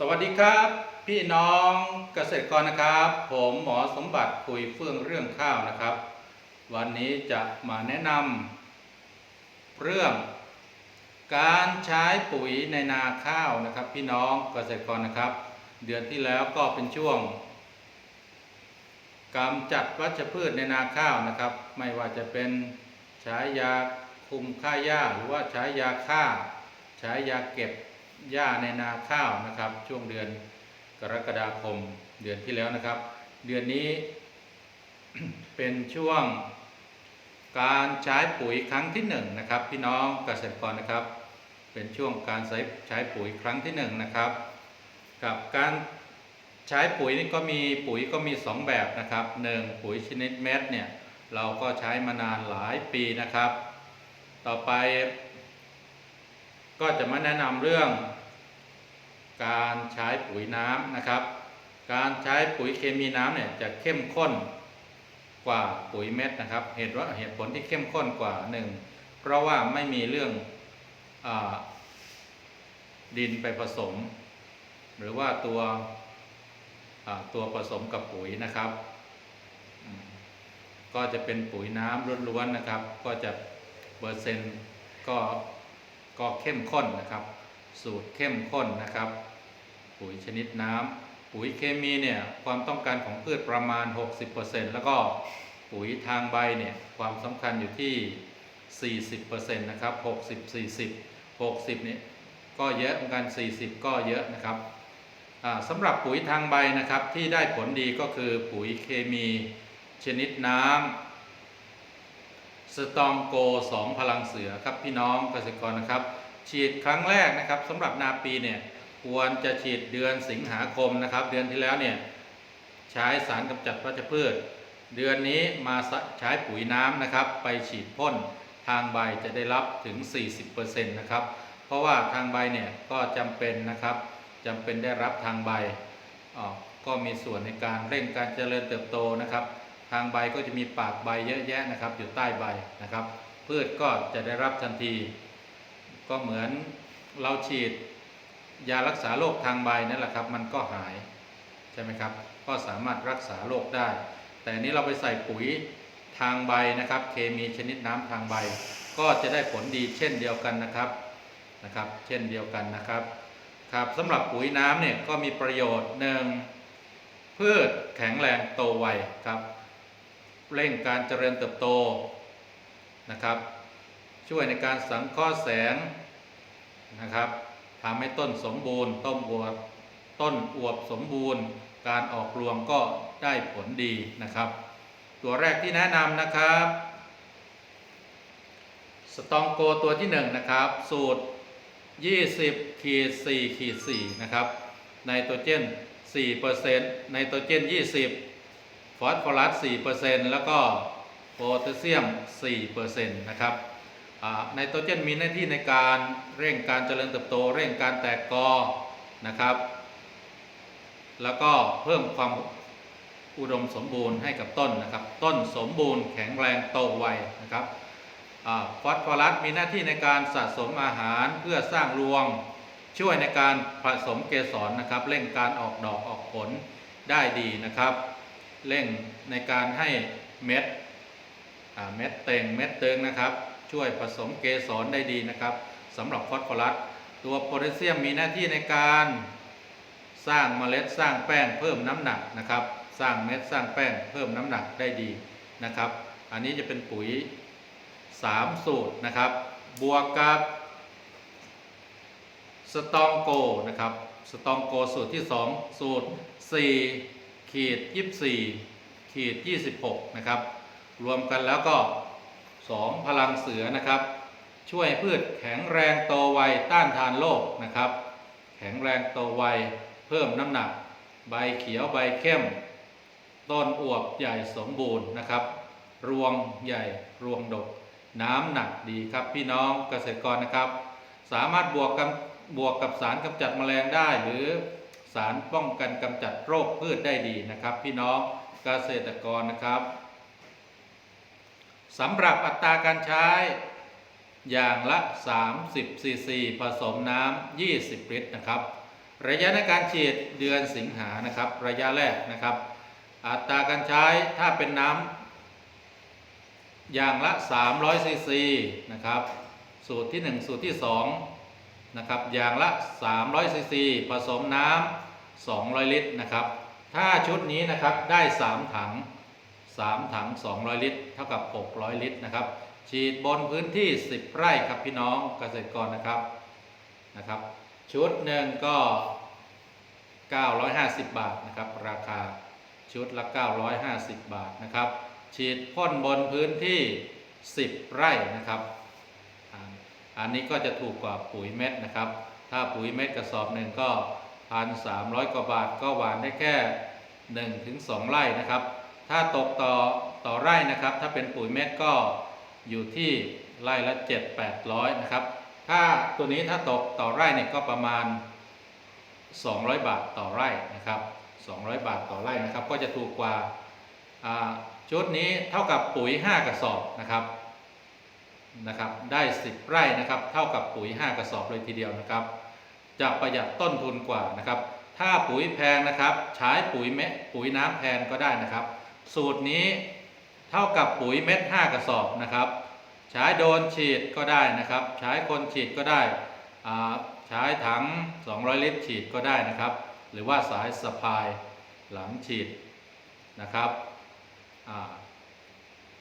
สวัสดีครับ พี่น้องเกษตรกรนะครับ ผมหมอสมบัติคุยเฟื่องเรื่องข้าวนะครับ วันนี้จะมาแนะนำเรื่อง การใช้ปุ๋ยในนาข้าวนะครับ พี่น้องเกษตรกรนะครับ เดือนที่แล้วก็เป็นช่วงกำจัดวัชพืชในนาข้าวนะครับ ไม่ว่าจะเป็นใช้ยาคุมฆ่าหญ้าหรือว่าใช้ยาฆ่า ใช้ยาเก็บ หญ้าในนาข้าวนะครับ ช่วงเดือนกรกฎาคมเดือนที่แล้วนะครับ เดือนนี้เป็นช่วงการใช้ปุ๋ยครั้งที่หนึ่งนะครับ พี่น้องเกษตรกรนะครับ เป็นช่วงการใช้ใช้ปุ๋ยครั้งที่หนึ่งนะครับ กับการใช้ปุ๋ยนี่ก็มีปุ๋ยก็มีสองแบบนะครับหนึ่งปุ๋ยชนิดเม็ดเนี่ยเราก็ใช้มานานหลายปีนะครับ ต่อไป ก็จะมาแนะนำเรื่อง การใช้ปุ๋ยน้ำนะครับ การใช้ปุ๋ยเคมีน้ำเนี่ยจะเข้มข้นกว่าปุ๋ยเม็ดนะครับ เหตุว่าเหตุผลที่เข้มข้นกว่าหนึ่งเพราะว่าไม่มีเรื่องอดินไปผสม หรือว่าตัวตัวผสมกับปุ๋ยนะครับ ก็จะเป็นปุ๋ยน้ำล้วนๆนะครับ ก็จะเปอร์เซ็นต์ก็ ก็เข้มข้นนะครับ สูตรเข้มข้นนะครับ ปุ๋ยชนิดน้ำปุ๋ยเคมีเนี่ยความต้องการของพืชประมาณ 60%แล้วก็ปุ๋ยทางใบเนี่ยความสำคัญอยู่ที่ 40%นะครับ 60 40 60เนี่ยก็เยอะเหมือนกัน 40 ก็เยอะนะครับอ่าสำหรับปุ๋ยทางใบนะครับที่ได้ผลดีก็คือปุ๋ยเคมีชนิดน้ำสตองโก 2 พลังเสือครับพี่น้องเกษตรกรนะครับ ฉีดครั้งแรกนะครับสำหรับนาปีเนี่ยควรจะฉีดเดือนสิงหาคมนะครับ เดือนที่แล้วเนี่ยใช้สารกำจัดวัชพืช เดือนนี้มาใช้ปุ๋ยน้ำนะครับ ไปฉีดพ่นทางใบจะได้รับถึง 40%นะครับ เพราะว่าทางใบเนี่ยก็จำเป็นนะครับจำเป็นได้รับทางใบออก็มีส่วนในการเร่งการเจริญเติบโตนะครับ ทางใบก็จะมีปากใบเยอะแยะนะครับ อยู่ใต้ใบนะครับ พืชก็จะได้รับทันที ก็เหมือนเราฉีดยารักษาโรคทางใบนั่นแหละครับ มันก็หายใช่ไหมครับ ก็สามารถรักษาโรคได้ แต่นนี้เราไปใส่ปุ๋ยทางใบนะครับ เคมีชนิดน้ำทางใบ ก็จะได้ผลดีเช่นเดียวกันนะครับนะครับ เช่นเดียวกันนะครับครับสำหรับปุ๋ยน้ำเนี่ยก็มีประโยชน์หนึ่งพืชแข็งแรงโตไวครับ เร่งการเจริญเติบโตนะครับ ช่วยในการสังเคราะห์แสงนะครับทำให้ต้นสมบูรณ์ ต้นอวบต้นอวบสมบูรณ์ การออกรวงก็ได้ผลดีนะครับ ตัวแรกที่แนะนำนะครับสตองโกตัวที่ 1 นะครับ สูตร 20ขีด4ขีด4นะครับไนโตรเจน4%ไนโตรเจน 20 ฟอสฟอรัส 4%แล้วก็โพแทสเซียม 4%นะครับ ไนโตรเจนมีหน้าที่ในการเร่งการเจริญเติบโต เร่งการแตกกอนะครับ แล้วก็เพิ่มความอุดมสมบูรณ์ให้กับต้นนะครับ ต้นสมบูรณ์แข็งแรงโตไวนะครับฟอสฟอรัสมีหน้าที่ในการสะสมอาหารเพื่อสร้างรวง ช่วยในการผสมเกสรนะครับ เร่งการออกดอกออกผลได้ดีนะครับ เร่งในการให้เม็ดเม็ดเต่งเม็ดเติงนะครับ ช่วยผสมเกสรได้ดีนะครับสำหรับฟอสฟอรัสตัวโพแทสเซียมมีหน้าที่ในการสร้างเมล็ดสร้างแป้งเพิ่มน้ำหนักนะครับ สร้างเม็ดสร้างแป้งเพิ่มน้ำหนักได้ดีนะครับ อันนี้จะเป็นปุ๋ย 3 สูตรนะครับ บวกกับสตองโกนะครับสตองโกสูตรที่ 2 สูตร 4 ขีด 24 ขีด 26 นะครับ รวมกันแล้วก็ 2 พลังเสือนะครับ ช่วยพืชแข็งแรงโตไวต้านทานโรคนะครับ แข็งแรงโตไวเพิ่มน้ำหนัก ใบเขียวใบเข้ม ต้นอวบใหญ่สมบูรณ์นะครับ รวงใหญ่รวงดก น้ำหนักดีครับพี่น้องเกษตรกรนะครับ สามารถบวกกับบวกกับสารกำจัดแมลงได้หรือสารป้องกันกำจัดโรคพืชได้ดีนะครับ พี่น้องเกษตรกรนะครับ สำหรับอัตราการใช้ อย่างละ 30ซีซีผสมน้ำ 20 ลิตรนะครับ ระยะในการฉีดเดือนสิงหานะครับ ระยะแรกนะครับ อัตราการใช้ถ้าเป็นน้ำอย่างละ 300ซีซีนะครับ สูตรที่ 1 สูตรที่ 2 นะครับ อย่างละ 300ซีซีผสมน้ำ200 ลิตรนะครับ ถ้าชุดนี้นะครับได้ 3 ถัง 3 ถัง 200 ลิตร เท่ากับ 600 ลิตรนะครับ ฉีดบนพื้นที่ 10 ไร่ครับพี่น้องเกษตรกรนะครับนะครับ ชุดหนึ่งก็ 950 บาทนะครับ ราคาชุดละ 950 บาทนะครับ ฉีดพ่นบนพื้นที่ 10 ไร่นะครับ อันนี้ก็จะถูกกว่าปุ๋ยเม็ดนะครับ ถ้าปุ๋ยเม็ดกระสอบหนึ่งก็ 1,300 กว่าบาทก็หวานได้แค่ 1-2ถึง2ไร่นะครับ ถ้าตกต่อต่อไร่นะครับ ถ้าเป็นปุ๋ยเม็ดก็อยู่ที่ไร่ละ 7-800 นะครับ ถ้าตัวนี้ถ้าตกต่อไร่เนี่ยก็ประมาณ 200 บาทต่อไร่นะครับ 200 บาทต่อไร่นะครับ ก็จะถูกกว่าอ่าชุดนี้เท่ากับปุ๋ย 5 กระสอบนะครับนะครับ ได้ 10 ไร่นะครับ เท่ากับปุ๋ย 5 กระสอบเลยทีเดียวนะครับ จะประหยัดต้นทุนกว่านะครับ ถ้าปุ๋ยแพงนะครับ ใช้ปุ๋ยเม็ดปุ๋ยน้ำแทนก็ได้นะครับ สูตรนี้เท่ากับปุ๋ยเม็ด 5 กระสอบนะครับ ใช้โดนฉีดก็ได้นะครับ ใช้คนฉีดก็ได้ ใช้ถัง 200 ลิตรฉีดก็ได้นะครับ หรือว่าสายสะพายหลังฉีดนะครับ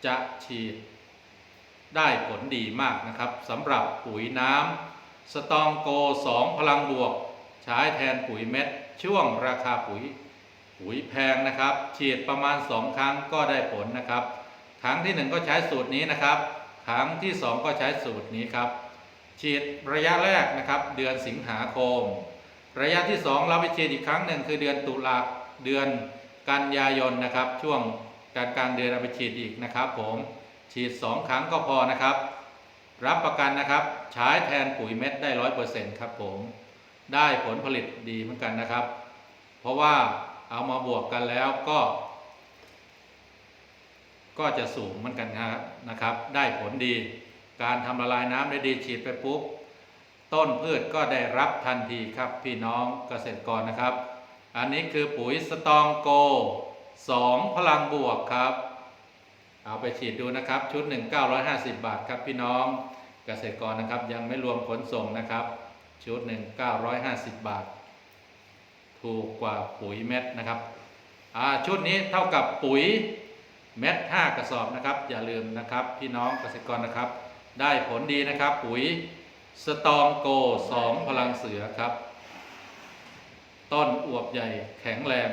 จะฉีดได้ผลดีมากนะครับสำหรับปุ๋ยน้ำสตองโก 2 พลังบวก ใช้แทนปุ๋ยเม็ด ช่วงราคาปุ๋ย ปุ๋ยแพงนะครับ ฉีดประมาณ 2 ครั้งก็ได้ผลนะครับ ครั้งที่ 1 ก็ใช้สูตรนี้นะครับ ครั้งที่ 2 ก็ใช้สูตรนี้ครับ ฉีดระยะแรกนะครับ เดือนสิงหาคม ระยะที่ 2 เราไปฉีดอีกครั้งหนึ่งคือเดือนตุลาเดือนกันยายนนะครับ ช่วงกลางกลางเดือนเอาไปฉีดอีกนะครับ ผมฉีด 2 ครั้งก็พอนะครับ รับประกันนะครับ ใช้แทนปุ๋ยเม็ดได้ร้อยเปอร์เซ็นต์ครับผมได้ผลผลิตดีเหมือนกันนะครับ เพราะว่า เอามาบวกกันแล้วก็ ก็จะสูงเหมือนกันครับนะครับ ได้ผลดี การทำละลายน้ำได้ดีฉีดไปปุ๊บ ต้นพืชก็ได้รับทันทีครับพี่น้องเกษตรกรนะครับ อันนี้คือปุ๋ยสตองโก 2 พลังบวกครับ เอาไปฉีดดูนะครับ ชุด1 950 บาทครับพี่น้องเกษตรกรนะครับยังไม่รวมขนส่งนะครับ ชุด1 950 บาท ถูกกว่าปุ๋ยเม็ดนะครับชุดนี้เท่ากับปุ๋ยเม็ด5กระสอบนะครับ อย่าลืมนะครับ พี่น้องเกษตรกรนะครับ ได้ผลดีนะครับ ปุ๋ยสตองโก2พลังเสือครับ ต้นอวบใหญ่แข็งแรง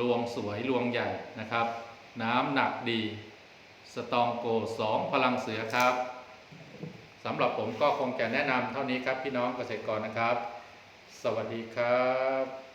รวงสวยรวงใหญ่นะครับ น้ำหนักดี สตองโก2พลังเสือครับสำหรับผมก็คงจะแนะนำเท่านี้ครับพี่น้องเกษตรกรนะครับ สวัสดีครับ